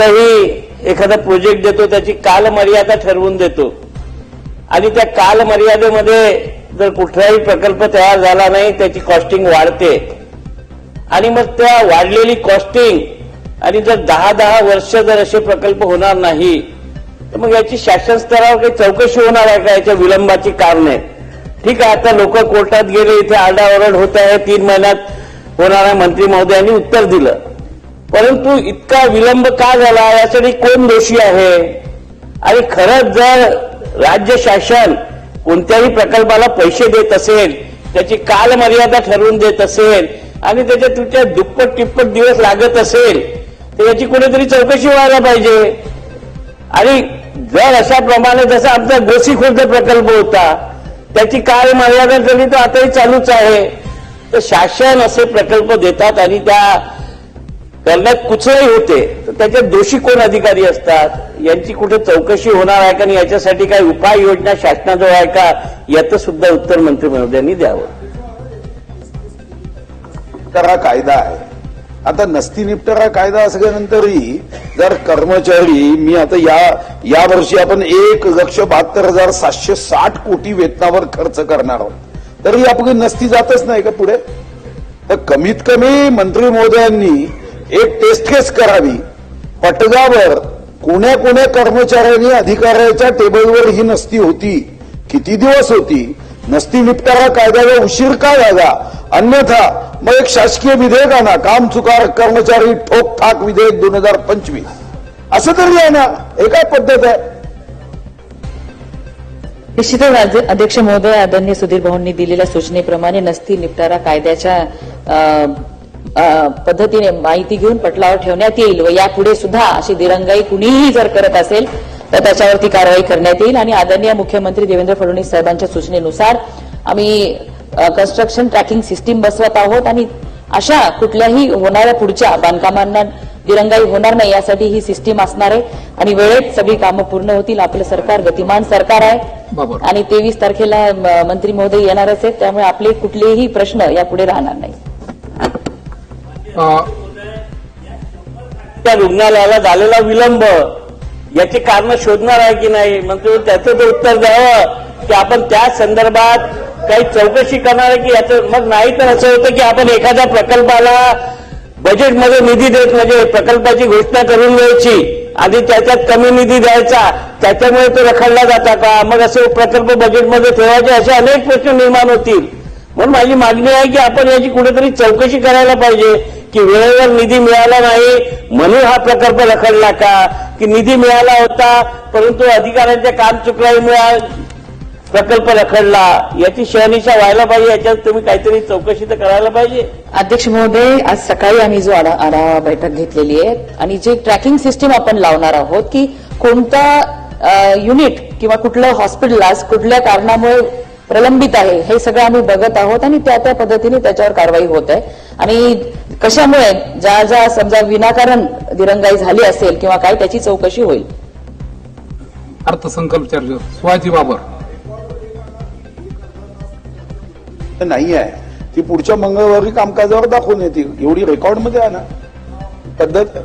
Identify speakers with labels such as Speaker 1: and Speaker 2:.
Speaker 1: कुठलाही एखादा प्रोजेक्ट देतो त्याची कालमर्यादा ठरवून देतो. आणि त्या कालमर्यादेमध्ये जर कुठलाही प्रकल्प तयार झाला नाही त्याची कॉस्टिंग वाढते. आणि मग त्या वाढलेली कॉस्टिंग आणि जर दहा दहा वर्ष जर असे प्रकल्प होणार नाही तर मग याची शासन स्तरावर काही चौकशी होणार आहे का? याच्या विलंबाची कारणे. ठीक आहे आता लोक कोर्टात गेले इथे आरडाओरड होत आहे तीन महिन्यात होणार आहे मंत्री महोदयांनी उत्तर दिलं. परंतु इतका विलंब का झाला यासाठी कोण दोषी आहे? आणि खरंच जर राज्य शासन कोणत्याही प्रकल्पाला पैसे देत असेल त्याची कालमर्यादा ठरवून देत असेल आणि त्याच्या तुमच्या दुप्पट तिप्पट दिवस लागत असेल तर याची कुठेतरी चौकशी व्हायला पाहिजे. आणि जर अशा प्रमाणे जसा आमचा गोसी खुर्द प्रकल्प होता त्याची कालमर्यादा झाली तर आताही चालूच आहे तर शासन असे प्रकल्प देतात आणि त्या त्यांना कुचराई होते. तर त्याच्यात दोषी कोण अधिकारी असतात? यांची कुठे चौकशी होणार आहे का? आणि याच्यासाठी काही उपाययोजना शासनाजवळ आहे का? याचं सुद्धा उत्तर मंत्री महोदयांनी द्यावं.
Speaker 2: हा कायदा आहे. आता नसती निपटारा कायदा असल्यानंतरही जर कर्मचारी मी आता या या वर्षी आपण एक लक्ष बहात्तर हजार सातशे साठ कोटी वेतनावर खर्च करणार आहोत. तरी आपली नसती जातच नाही का पुढे? तर कमीत कमी मंत्री महोदयांनी एक टेस्ट केस करावी. पटगावर कोण्या कोण्या कर्मचाऱ्यांनी अधिकाऱ्याच्या टेबलवर ही नसती होती. किती दिवस होती? नसती निपटारा कायद्याला उशीर का झाला? अन्यथा मग एक शासकीय विधेयक आणा काम चुकार कर्मचारी ठोक ठाक विधेयक दोन हजार पंचवीस. असं तरी आहे ना? हे काय पद्धत आहे?
Speaker 3: निश्चितच अध्यक्ष महोदय आदरणीय सुधीर भाऊंनी दिलेल्या सूचनेप्रमाणे नसती निपटारा कायद्याच्या पद्धतीने माहिती घेऊन पटलावर ठेवण्यात येईल व यापुढे सुद्धा अशी दिरंगाई कुणीही जर करत असेल तर त्याच्यावरती कारवाई करण्यात येईल. आणि आदरणीय मुख्यमंत्री देवेंद्र फडणवीस साहेबांच्या सूचनेनुसार आम्ही कन्स्ट्रक्शन ट्रॅकिंग सिस्टीम बसवत आहोत आणि अशा कुठल्याही होणाऱ्या पुढच्या बांधकामांना दिरंगाई होणार नाही यासाठी ही सिस्टीम असणार आहे. आणि वेळेत सगळी कामं पूर्ण होतील. आपलं सरकार गतिमान सरकार आहे. आणि तेवीस तारखेला मंत्री महोदय येणारच आहेत. त्यामुळे आपले कुठलेही प्रश्न यापुढे राहणार नाही
Speaker 1: त्या रुग्णालयाला झालेला विलंब याची कारण शोधणार आहे की नाही? मंत्री त्याचं ते उत्तर द्यावं की आपण त्या संदर्भात काही चौकशी करणार आहे की याचं मग नाही तर असं होतं की आपण एखाद्या प्रकल्पाला बजेटमध्ये निधी देत म्हणजे प्रकल्पाची घोषणा करून द्यायची आणि त्याच्यात कमी निधी द्यायचा त्याच्यामुळे तो रखडला जाता का? मग असे प्रकल्प बजेटमध्ये ठेवायचे असे अनेक प्रश्न निर्माण होतील. म्हणून माझी मागणी आहे की आपण याची कुठेतरी चौकशी करायला पाहिजे. की वेळेवर निधी मिळाला नाही म्हणून हा प्रकल्प रखडला का? की निधी मिळाला होता परंतु अधिकाऱ्यांचे काम चुकल्यामुळे प्रकल्प रखडला? याची शहनिशा व्हायला पाहिजे याच्यात तुम्ही काहीतरी चौकशी तर करायला पाहिजे.
Speaker 3: अध्यक्ष महोदय आज सकाळी आम्ही जो आढावा बैठक घेतलेली आहे आणि जे ट्रॅकिंग सिस्टीम आपण लावणार आहोत की कोणता युनिट किंवा कुठलं हॉस्पिटल आज कुठल्या कारणामुळे प्रलंबित आहे हे सगळं आम्ही बघत आहोत आणि त्या त्या पद्धतीने त्याच्यावर कारवाई होत आहे. आणि कशामुळे? ज्या ज्या समजा विनाकारण दिरंगाई झाली असेल किंवा काय त्याची चौकशी होईल.
Speaker 4: अर्थसंकल्प चर्चा स्वाती बाबर.
Speaker 2: नाही आहे. ती पुढच्या मंगळवारी कामकाजावर दाखवून येतील एवढी रेकॉर्डमध्ये आहे ना. पद्धत